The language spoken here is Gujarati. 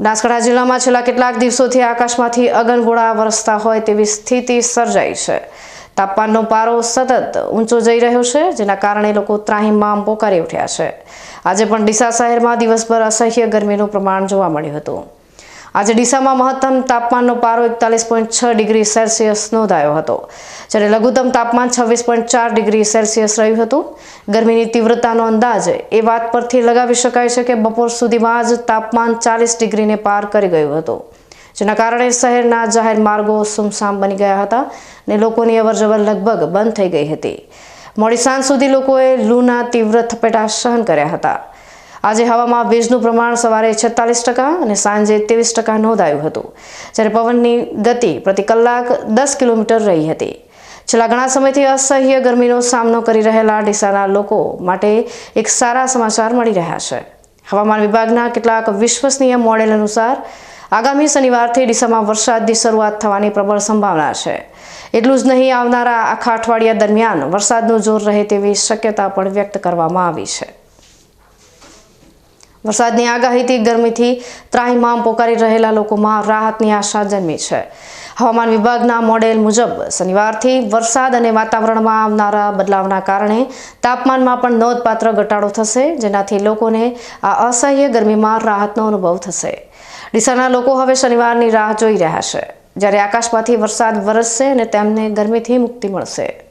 બનાસકાંઠા જિલ્લામાં છેલ્લા કેટલાક દિવસોથી આકાશમાંથી અગનગોળા વરસતા હોય તેવી સ્થિતિ સર્જાઈ છે. તાપમાનનો પારો સતત ઊંચો જઈ રહ્યો છે, જેના કારણે લોકો ત્રાહિમામ પોકારી ઉઠ્યા છે. આજે પણ ડીસા શહેરમાં દિવસભર અસહ્ય ગરમીનું પ્રમાણ જોવા મળ્યું હતું. આજે ડીસામાં મહત્તમ તાપમાનનો પારો એકતાલીસ પોઈન્ટ છ ડિગ્રી સેલ્સિયસ નોંધાયો હતો, જ્યારે લઘુત્તમ તાપમાન છવ્વીસ પોઈન્ટ ચાર ડિગ્રી સેલ્સિયસ રહ્યું હતું. ગરમીની તીવ્રતાનો અંદાજ એ વાત પરથી લગાવી શકાય છે કે બપોર સુધીમાં જ તાપમાન ચાલીસ ડિગ્રીને પાર કરી ગયું હતું, જેના કારણે શહેરના જાહેર માર્ગો સુમસામ બની ગયા હતા અને લોકોની અવરજવર લગભગ બંધ થઈ ગઈ હતી. મોડી સાંજ સુધી લોકોએ લૂના તીવ્ર થપેટા સહન કર્યા હતા. આજે હવામાં ભેજનું પ્રમાણ સવારે છેતાલીસ ટકા અને સાંજે ત્રેવીસ ટકા નોંધાયું હતું. જ્યારે પવનની ગતિ પ્રતિ કલાક દસ કિલોમીટર રહી હતી. છેલ્લા ઘણા સમયથી અસહ્ય ગરમીનો સામનો કરી રહેલા ડીસાના લોકો માટે એક સારા સમાચાર મળી રહ્યા છે. હવામાન વિભાગના કેટલાક વિશ્વસનીય મોડેલ અનુસાર, આગામી શનિવારથી ડીસામાં વરસાદની શરૂઆત થવાની પ્રબળ સંભાવના છે. એટલું જ નહીં, આવનારા આખા અઠવાડિયા દરમિયાન વરસાદનું જોર રહે તેવી શક્યતા પણ વ્યક્ત કરવામાં આવી છે. વરસાદની આગાહીથી ગરમીથી ત્રાહિમામ પોકારી રહેલા લોકોમાં રાહતની આશા જન્મી છે. હવામાન વિભાગના મોડેલ મુજબ શનિવારથી વરસાદ અને વાતાવરણમાં આવનારા બદલાવના કારણે તાપમાનમાં પણ નોંધપાત્ર ઘટાડો થશે, જેનાથી લોકોને આ અસહ્ય ગરમીમાં રાહતનો અનુભવ થશે. ડીસાના લોકો હવે શનિવારની રાહ જોઈ રહ્યા છે. જ્યારે આકાશમાંથી વરસાદ વરસશે અને તેમને ગરમીથી મુક્તિ મળશે.